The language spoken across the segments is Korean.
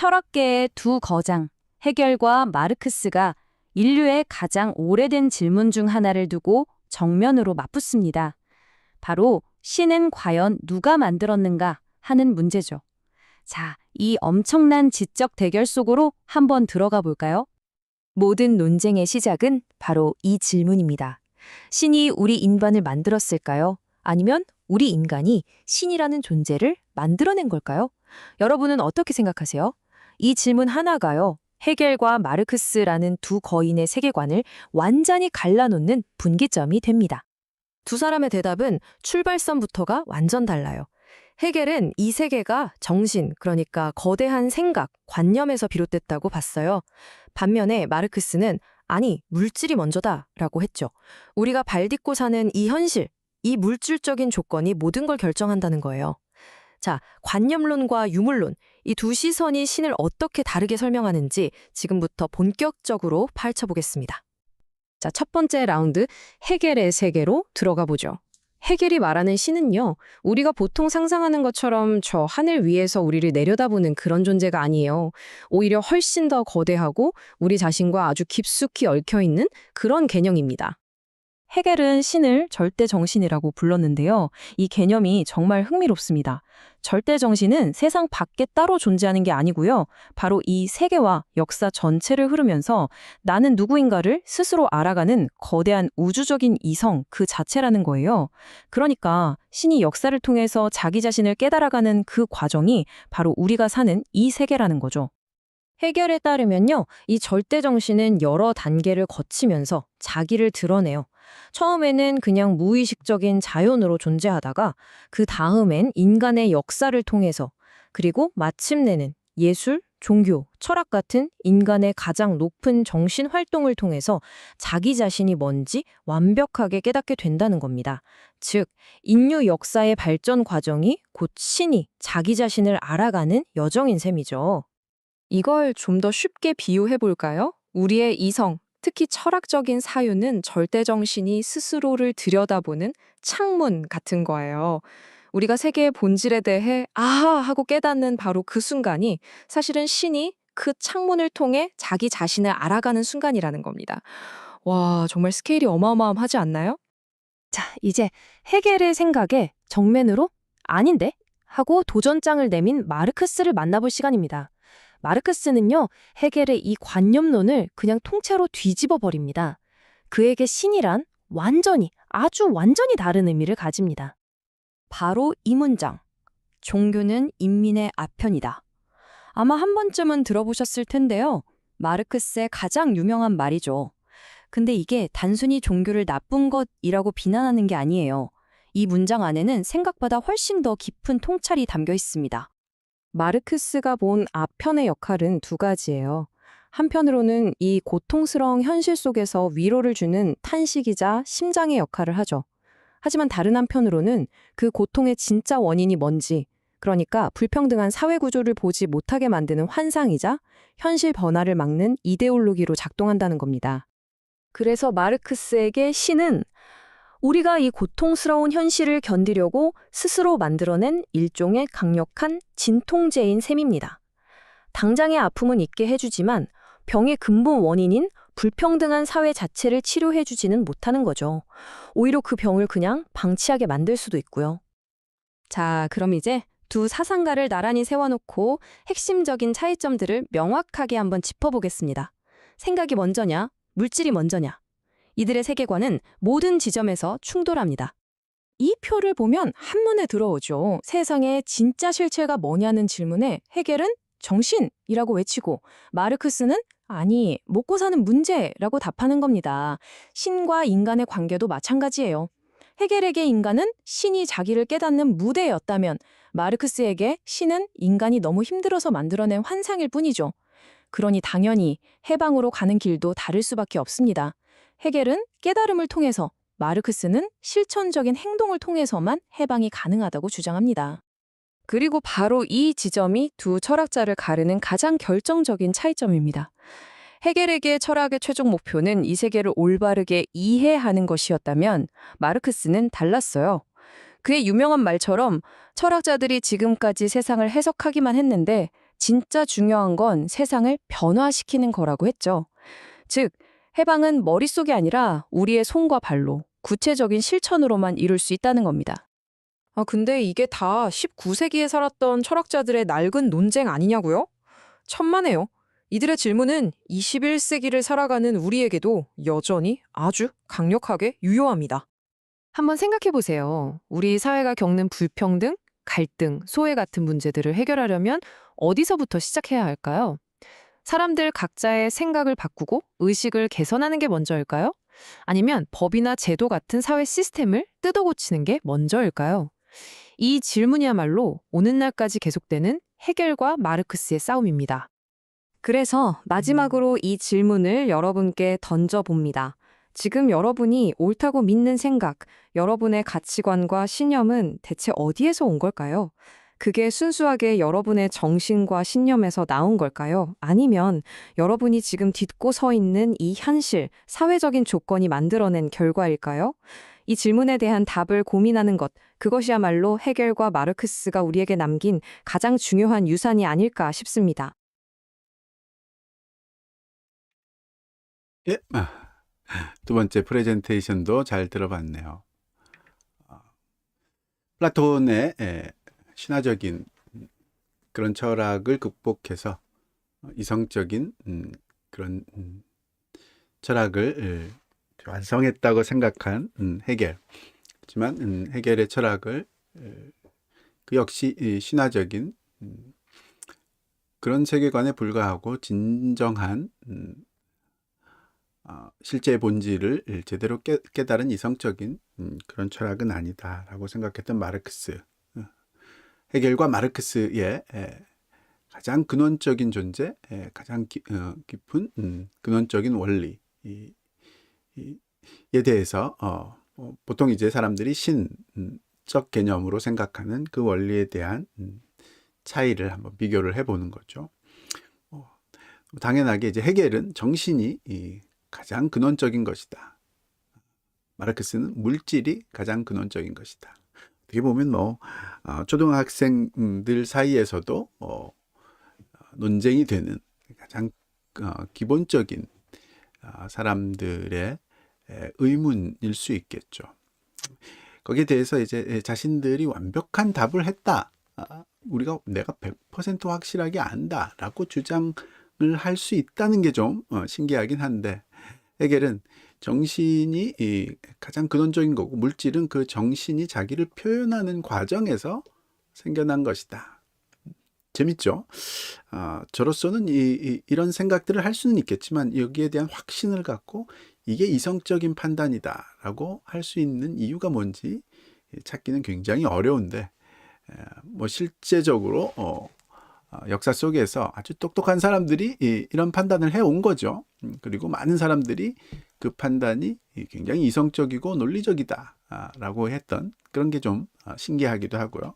철학계의 두 거장, 헤겔과 마르크스가 인류의 가장 오래된 질문 중 하나를 두고 정면으로 맞붙습니다. 바로 신은 과연 누가 만들었는가 하는 문제죠. 자, 이 엄청난 지적 대결 속으로 한번 들어가 볼까요? 모든 논쟁의 시작은 바로 이 질문입니다. 신이 우리 인간을 만들었을까요? 아니면 우리 인간이 신이라는 존재를 만들어낸 걸까요? 여러분은 어떻게 생각하세요? 이 질문 하나가요. 헤겔과 마르크스라는 두 거인의 세계관을 완전히 갈라놓는 분기점이 됩니다. 두 사람의 대답은 출발선부터가 완전 달라요. 헤겔은 이 세계가 정신, 그러니까 거대한 생각, 관념에서 비롯됐다고 봤어요. 반면에 마르크스는 아니, 물질이 먼저다 라고 했죠. 우리가 발 딛고 사는 이 현실, 이 물질적인 조건이 모든 걸 결정한다는 거예요. 자, 관념론과 유물론, 이 두 시선이 신을 어떻게 다르게 설명하는지 지금부터 본격적으로 파헤쳐 보겠습니다. 자, 첫 번째 라운드, 헤겔의 세계로 들어가 보죠. 헤겔이 말하는 신은요, 우리가 보통 상상하는 것처럼 저 하늘 위에서 우리를 내려다보는 그런 존재가 아니에요. 오히려 훨씬 더 거대하고 우리 자신과 아주 깊숙이 얽혀 있는 그런 개념입니다. 헤겔은 신을 절대 정신이라고 불렀는데요. 이 개념이 정말 흥미롭습니다. 절대 정신은 세상 밖에 따로 존재하는 게 아니고요. 바로 이 세계와 역사 전체를 흐르면서 나는 누구인가를 스스로 알아가는 거대한 우주적인 이성 그 자체라는 거예요. 그러니까 신이 역사를 통해서 자기 자신을 깨달아가는 그 과정이 바로 우리가 사는 이 세계라는 거죠. 해결에 따르면요, 이 절대 정신은 여러 단계를 거치면서 자기를 드러내요. 처음에는 그냥 무의식적인 자연으로 존재하다가 그 다음엔 인간의 역사를 통해서 그리고 마침내는 예술, 종교, 철학 같은 인간의 가장 높은 정신 활동을 통해서 자기 자신이 뭔지 완벽하게 깨닫게 된다는 겁니다. 즉, 인류 역사의 발전 과정이 곧 신이 자기 자신을 알아가는 여정인 셈이죠. 이걸 좀 더 쉽게 비유해 볼까요? 우리의 이성, 특히 철학적인 사유는 절대정신이 스스로를 들여다보는 창문 같은 거예요. 우리가 세계의 본질에 대해 아하 하고 깨닫는 바로 그 순간이 사실은 신이 그 창문을 통해 자기 자신을 알아가는 순간이라는 겁니다. 와, 정말 스케일이 어마어마하지 않나요? 자, 이제 헤겔의 생각에 정면으로 아닌데 하고 도전장을 내민 마르크스를 만나볼 시간입니다. 마르크스는요, 헤겔의 이 관념론을 그냥 통째로 뒤집어 버립니다. 그에게 신이란 완전히, 아주 완전히 다른 의미를 가집니다. 바로 이 문장. 종교는 인민의 아편이다. 아마 한 번쯤은 들어보셨을 텐데요. 마르크스의 가장 유명한 말이죠. 근데 이게 단순히 종교를 나쁜 것이라고 비난하는 게 아니에요. 이 문장 안에는 생각보다 훨씬 더 깊은 통찰이 담겨 있습니다. 마르크스가 본 아편의 역할은 두 가지예요. 한편으로는 이 고통스러운 현실 속에서 위로를 주는 탄식이자 심장의 역할을 하죠. 하지만 다른 한편으로는 그 고통의 진짜 원인이 뭔지, 그러니까 불평등한 사회 구조를 보지 못하게 만드는 환상이자 현실 변화를 막는 이데올로기로 작동한다는 겁니다. 그래서 마르크스에게 신은 우리가 이 고통스러운 현실을 견디려고 스스로 만들어낸 일종의 강력한 진통제인 셈입니다. 당장의 아픔은 있게 해주지만 병의 근본 원인인 불평등한 사회 자체를 치료해주지는 못하는 거죠. 오히려 그 병을 그냥 방치하게 만들 수도 있고요. 자, 그럼 이제 두 사상가를 나란히 세워놓고 핵심적인 차이점들을 명확하게 한번 짚어보겠습니다. 생각이 먼저냐, 물질이 먼저냐. 이들의 세계관은 모든 지점에서 충돌합니다. 이 표를 보면 한눈에 들어오죠. 세상의 진짜 실체가 뭐냐는 질문에 헤겔은 정신이라고 외치고 마르크스는 아니, 먹고 사는 문제라고 답하는 겁니다. 신과 인간의 관계도 마찬가지예요. 헤겔에게 인간은 신이 자기를 깨닫는 무대였다면 마르크스에게 신은 인간이 너무 힘들어서 만들어낸 환상일 뿐이죠. 그러니 당연히 해방으로 가는 길도 다를 수밖에 없습니다. 헤겔은 깨달음을 통해서, 마르크스는 실천적인 행동을 통해서만 해방이 가능하다고 주장합니다. 그리고 바로 이 지점이 두 철학자를 가르는 가장 결정적인 차이점입니다. 헤겔에게 철학의 최종 목표는 이 세계를 올바르게 이해하는 것이었다면 마르크스는 달랐어요. 그의 유명한 말처럼 철학자들이 지금까지 세상을 해석하기만 했는데 진짜 중요한 건 세상을 변화시키는 거라고 했죠. 즉, 해방은 머릿속이 아니라 우리의 손과 발로 구체적인 실천으로만 이룰 수 있다는 겁니다. 아, 근데 이게 다 19세기에 살았던 철학자들의 낡은 논쟁 아니냐고요? 천만에요. 이들의 질문은 21세기를 살아가는 우리에게도 여전히 아주 강력하게 유효합니다. 한번 생각해 보세요. 우리 사회가 겪는 불평등, 갈등, 소외 같은 문제들을 해결하려면 어디서부터 시작해야 할까요? 사람들 각자의 생각을 바꾸고 의식을 개선하는 게 먼저일까요? 아니면 법이나 제도 같은 사회 시스템을 뜯어 고치는 게 먼저일까요? 이 질문이야말로 오늘날까지 계속되는 해결과 마르크스의 싸움입니다. 그래서 마지막으로 이 질문을 여러분께 던져봅니다. 지금 여러분이 옳다고 믿는 생각, 여러분의 가치관과 신념은 대체 어디에서 온 걸까요? 그게 순수하게 여러분의 정신과 신념에서 나온 걸까요? 아니면 여러분이 지금 딛고 서 있는 이 현실, 사회적인 조건이 만들어낸 결과일까요? 이 질문에 대한 답을 고민하는 것, 그것이야말로 해결과 마르크스가 우리에게 남긴 가장 중요한 유산이 아닐까 싶습니다. 예. 아, 두 번째 프레젠테이션도 잘 들어봤네요. 어, 플라톤의 예, 신화적인 그런 철학을 극복해서 이성적인 음, 그런 음, 철학을 예, 완성했다고 생각한 음, 해겔. 하지만 음, 해겔의 철학을 예, 그 역시 이 신화적인 음, 그런 세계관에 불과하고 진정한 음, 어, 실제의 본질을 제대로 깨, 깨달은 이성적인 음, 그런 철학은 아니다라고 생각했던 마르크스. 어, 해겔과 마르크스의 에, 가장 근원적인 존재, 에, 가장 기, 어, 깊은 음, 근원적인 원리 이, 이, 에 대해서 어, 어, 보통 이제 사람들이 신적 개념으로 생각하는 그 원리에 대한 음, 차이를 한번 비교를 해보는 거죠. 어, 당연하게 이제 해겔은 정신이 이, 가장 근원적인 것이다. 마르크스는 물질이 가장 근원적인 것이다. 어떻게 보면 뭐 어, 초등학생들 사이에서도 어, 논쟁이 되는 가장 어, 기본적인 어, 사람들의 에, 의문일 수 있겠죠. 거기에 대해서 이제 자신들이 완벽한 답을 했다. 아, 우리가 내가 100% 확실하게 안다라고 주장을 할 수 있다는 게 좀 신기하긴 한데 해겔은 정신이 이 가장 근원적인 거고 물질은 그 정신이 자기를 표현하는 과정에서 생겨난 것이다. 재밌죠? 아, 저로서는 이, 이, 런 생각들을 할 수는 있겠지만 여기에 대한 확신을 갖고 이게 이성적인 판단이다라고 할 수 있는 이유가 뭔지 찾기는 굉장히 어려운데 뭐 실제적으로 어, 역사 속에서 아주 똑똑한 사람들이 이런 판단을 해온 거죠. 음, 그리고 많은 사람들이 그 판단이 굉장히 이성적이고 논리적이다라고 했던 그런 게 좀 신기하기도 하고요.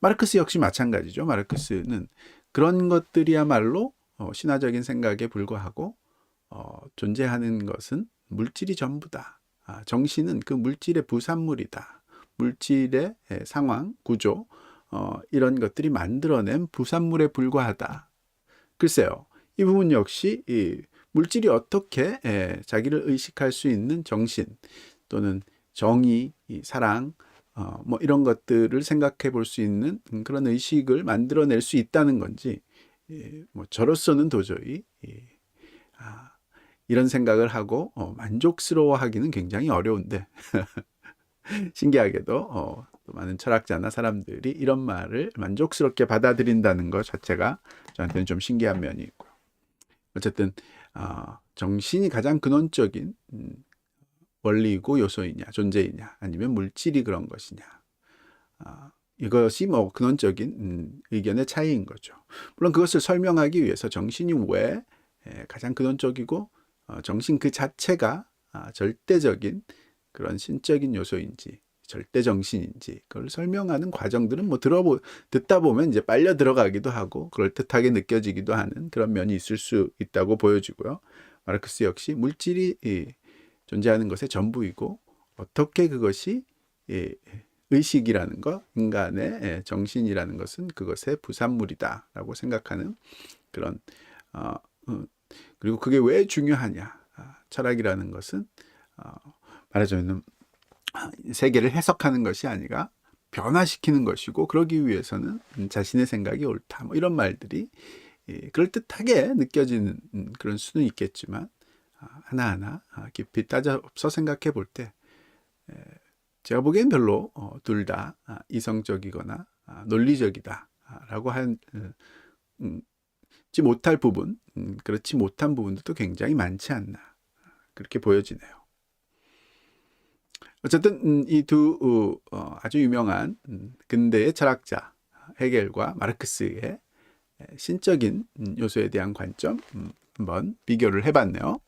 마르크스 역시 마찬가지죠. 마르크스는 그런 것들이야말로 어, 신화적인 생각에 불과하고 어, 존재하는 것은 물질이 전부다. 아, 정신은 그 물질의 부산물이다. 물질의 상황, 구조, 어, 이런 것들이 만들어낸 부산물에 불과하다. 글쎄요, 이 부분 역시 이 물질이 어떻게 에, 자기를 의식할 수 있는 정신 또는 정의, 사랑, 어, 뭐 이런 것들을 생각해 볼 수 있는 그런 의식을 만들어낼 수 있다는 건지, 예, 뭐 저로서는 도저히 예, 아, 이런 생각을 하고 어, 만족스러워하기는 굉장히 어려운데 신기하게도 어, 많은 철학자나 사람들이 이런 말을 만족스럽게 받아들인다는 것 자체가 저한테는 좀 신기한 면이 있고요. 어쨌든 어, 정신이 가장 근원적인 음, 원리이고 요소이냐, 존재이냐, 아니면 물질이 그런 것이냐. 어, 이것이 뭐 근원적인 음, 의견의 차이인 거죠. 물론 그것을 설명하기 위해서 정신이 왜 에, 가장 근원적이고 어, 정신 그 자체가 아, 절대적인 그런 신적인 요소인지 절대 정신인지 그걸 설명하는 과정들은 뭐 들어보 듣다 보면 이제 빨려 들어가기도 하고 그럴 듯하게 느껴지기도 하는 그런 면이 있을 수 있다고 보여지고요. 마르크스 역시 물질이 이, 존재하는 것의 전부이고 어떻게 그것이 이, 의식이라는 것, 인간의 예, 정신이라는 것은 그것의 부산물이다라고 생각하는 그런 어, 음, 그리고 그게 왜 중요하냐? 아, 철학이라는 것은 어, 말하자면 세계를 해석하는 것이 아니라 변화시키는 것이고 그러기 위해서는 음, 자신의 생각이 옳다. 뭐 이런 말들이 예, 그럴듯하게 느껴지는 음, 그런 수는 있겠지만 아, 하나하나 아, 깊이 따져서 생각해 볼 때 제가 보기엔 별로 어, 둘다 이성적이거나 아, 논리적이다라고 한 음, 음, 지 못할 부분, 음, 그렇지 못한 부분들도 굉장히 많지 않나 그렇게 보여지네요. 어쨌든 이두 아주 유명한 음, 근대의 철학자 헤겔과 마르크스의 신적인 음, 요소에 대한 관점 음, 한번 비교를 해봤네요.